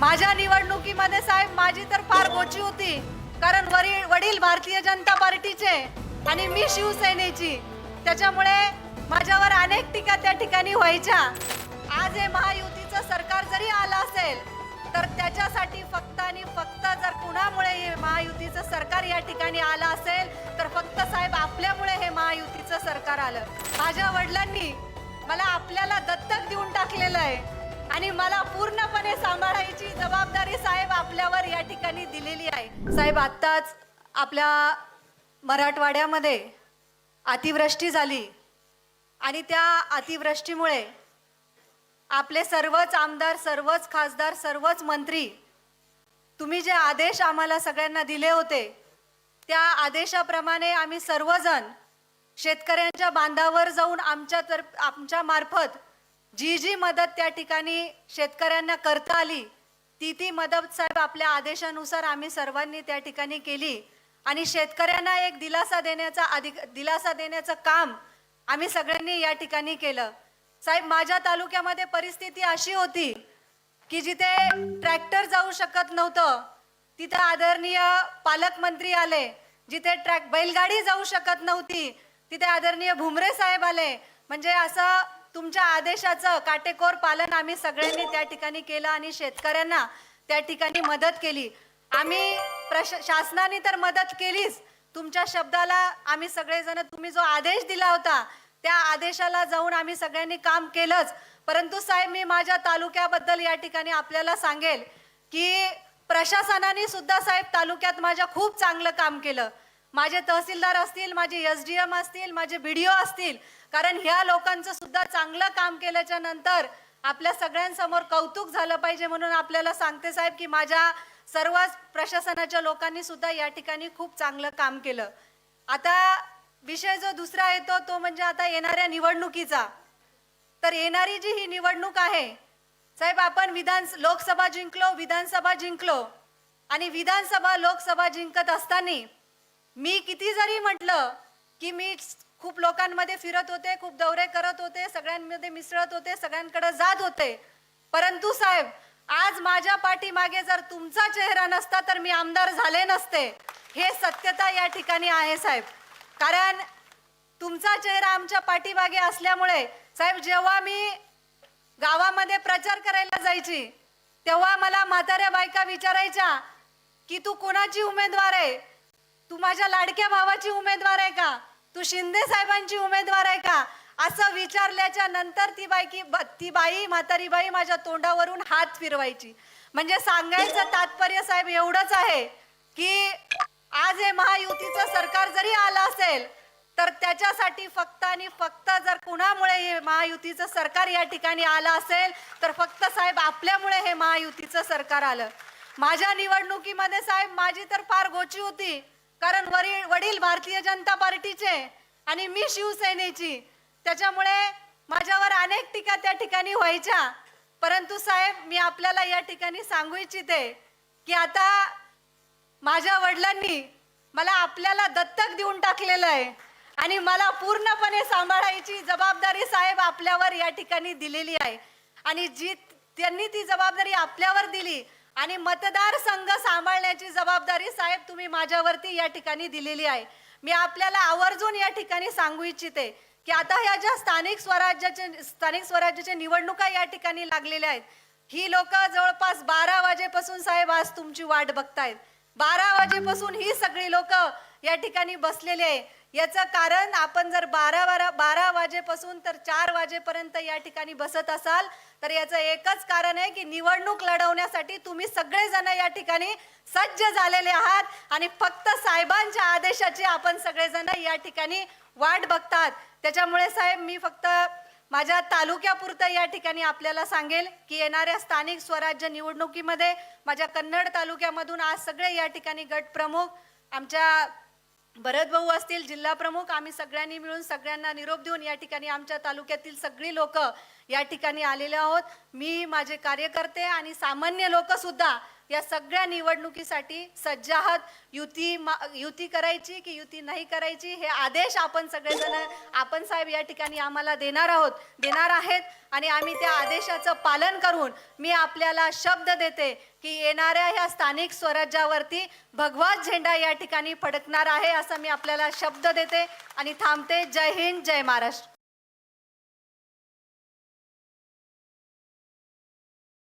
माझ्या निवडणुकीमध्ये साहेब माझी तर फार गोची होती. कारण वरील वडील भारतीय जनता पार्टीचे आणि मी शिवसेनेची. त्याच्यामुळे माझ्यावर अनेक टीका त्या ठिकाणी व्हायच्या. आज हे महायुतीचं सरकार जरी आलं असेल तर त्याच्यासाठी फक्त आणि फक्त जर कुणामुळे हे महायुतीचं सरकार या ठिकाणी आलं असेल तर फक्त साहेब आपल्यामुळे हे महायुतीचं सरकार आलं. माझ्या वडिलांनी मला आपल्याला दत्तक देऊन टाकलेलं आहे. आणि मला पूर्णपणे साम ठिकाणी दिलेली आहे. साहेब आत्ताच आपल्या मराठवाड्यामध्ये अतिवृष्टी झाली आणि त्या अतिवृष्टीमुळे आपले सर्वच आमदार सर्वच खासदार सर्वच मंत्री तुम्ही जे आदेश आम्हाला सगळ्यांना दिले होते त्या आदेशाप्रमाणे आम्ही सर्वजण शेतकऱ्यांच्या बांधावर जाऊन आमच्या तर आमच्या मार्फत जी जी मदत त्या ठिकाणी शेतकऱ्यांना करता आली ती ती मदत साहेब आपल्या आदेशानुसार आम्ही सर्वांनी त्या ठिकाणी केली. आणि शेतकऱ्यांना एक दिलासा देण्याचा अधिक दिलासा देण्याचं काम आम्ही सगळ्यांनी या ठिकाणी केलं. साहेब माझ्या तालुक्यामध्ये परिस्थिती अशी होती की जिथे ट्रॅक्टर जाऊ शकत नव्हतं तिथे आदरणीय पालकमंत्री आले. जिथे ट्रॅक बैलगाडी जाऊ शकत नव्हती तिथे आदरणीय भुमरे साहेब आले. म्हणजे असं तुमच्या आदेशाचं काटेकोर पालन आम्ही सगळ्यांनी त्या ठिकाणी केलं आणि शेतकऱ्यांना त्या ठिकाणी मदत केली. आम्ही प्रश शासनाने तर मदत केलीच. तुमच्या शब्दाला आम्ही सगळेजण तुम्ही जो आदेश दिला होता त्या आदेशाला जाऊन आम्ही सगळ्यांनी काम केलंच. परंतु साहेब मी माझ्या तालुक्याबद्दल या ठिकाणी आपल्याला सांगेल की प्रशासनाने सुद्धा साहेब तालुक्यात माझ्या खूप चांगलं काम केलं. माझे तहसीलदार असतील माझे एस डी एम असतील माझे बी डी ओ असतील कारण ह्या लोकांचं सुद्धा चांगलं काम केल्याच्यानंतर आपल्या सगळ्यांसमोर कौतुक झालं पाहिजे म्हणून आपल्याला सांगते साहेब की माझ्या सर्वच प्रशासनाच्या लोकांनी सुद्धा या ठिकाणी खूप चांगलं काम केलं. आता विषय जो दुसरा येतो तो म्हणजे आता येणाऱ्या निवडणुकीचा. तर येणारी जी ही निवडणूक आहे साहेब आपण विधान लोकसभा जिंकलो विधानसभा जिंकलो आणि विधानसभा लोकसभा जिंकत असताना मी किती जरी म्हटलं की मी खूप लोकांमध्ये फिरत होते खूप दौरे करत होते सगळ्यांमध्ये मिसळत होते सगळ्यांकडे जात होते. परंतु साहेब आज माझ्या पाठीमागे जर तुमचा चेहरा नसता तर मी आमदार झाले नसते. हे सत्यता या ठिकाणी आहे साहेब. कारण तुमचा चेहरा आमच्या पाठीमागे असल्यामुळे साहेब जेव्हा मी गावामध्ये प्रचार करायला जायची तेव्हा मला म्हाताऱ्या बायका विचारायच्या की तू कोणाची उमेदवार आहे? तू माझ्या लाडक्या भावाची उमेदवार आहे का? तू शिंदे साहेबांची उमेदवार आहे का? असं विचारल्याच्या नंतर ती बायकी ब- ती बाई म्हातारी बाई माझ्या तोंडावरून हात फिरवायची. म्हणजे सांगायचं तात्पर्य साहेब एवढंच आहे की आज हे महायुतीचं सरकार जरी आलं असेल तर त्याच्यासाठी फक्त आणि फक्त जर कुणामुळे हे महायुतीचं सरकार या ठिकाणी आलं असेल तर फक्त साहेब आपल्यामुळे हे महायुतीचं सरकार आलं. माझ्या निवडणुकीमध्ये साहेब माझी तर फार गोची होती. कारण वरील वडील भारतीय जनता पार्टीचे आणि मी शिवसेनेची. त्याच्यामुळे माझ्यावर अनेक टीका त्या ठिकाणी व्हायच्या. परंतु साहेब मी आपल्याला या ठिकाणी सांगू इच्छिते की आता माझ्या वडिलांनी मला आपल्याला दत्तक देऊन टाकलेलं आहे आणि मला पूर्णपणे सांभाळायची जबाबदारी साहेब आपल्यावर या ठिकाणी दिलेली आहे. आणि जी त्यांनी ती जबाबदारी आपल्यावर दिली आणि मतदार संघ सांभाळण्याची जबाबदारी साहेब तुम्ही माझ्यावरती या ठिकाणी दिलेली आहे. मी आपल्याला आवर्जून या ठिकाणी सांगू इच्छिते की आता ह्या ज्या स्थानिक स्वराज्याचे स्थानिक स्वराज्याच्या निवडणुका या ठिकाणी लागलेल्या आहेत. ही लोक जवळपास बारा वाजेपासून साहेब आज तुमची वाट बघतायत. बारा वाजेपासून ही सगळी लोक या ठिकाणी बसलेले आहे. याचं कारण आपण जर बारा बारा बारा वाजेपासून तर चार वाजेपर्यंत या ठिकाणी बसत असाल तर याचं एकच कारण आहे की निवडणूक लढवण्यासाठी तुम्ही सगळेजण या ठिकाणी सज्ज झालेले आहात आणि फक्त साहेबांच्या आदेशाची आपण सगळेजण या ठिकाणी वाट बघतात. त्याच्यामुळे साहेब मी फक्त माझ्या तालुक्यापुरतं या ठिकाणी आपल्याला सांगेल की येणाऱ्या स्थानिक स्वराज्य निवडणुकीमध्ये माझ्या कन्नड तालुक्यामधून आज सगळे या ठिकाणी गट प्रमुख आमच्या भरत भाऊ असतील जिल्हा प्रमुख आम्ही सगळ्यांनी मिळून सगळ्यांना निरोप देऊन या ठिकाणी आमच्या तालुक्यातील सगळी लोक या ठिकाणी आलेले आहोत. मी माझे कार्यकर्ते आणि सामान्य लोक सुद्धा या सगळ्या निवडणुकीसाठी सज्ज आहात युती मा- युती करायची की युती नाही करायची हे आदेश आपण सगळेजण आपण साहेब या ठिकाणी आम्हाला देणार आहोत देणार आहेत आणि आम्ही त्या आदेशाचं पालन करून मी आपल्याला शब्द देते की येणाऱ्या ह्या स्थानिक स्वराज्यावरती भगवा झेंडा या ठिकाणी फडकणार आहे असं मी आपल्याला शब्द देते आणि थांबते. जय हिंद जय महाराष्ट्र.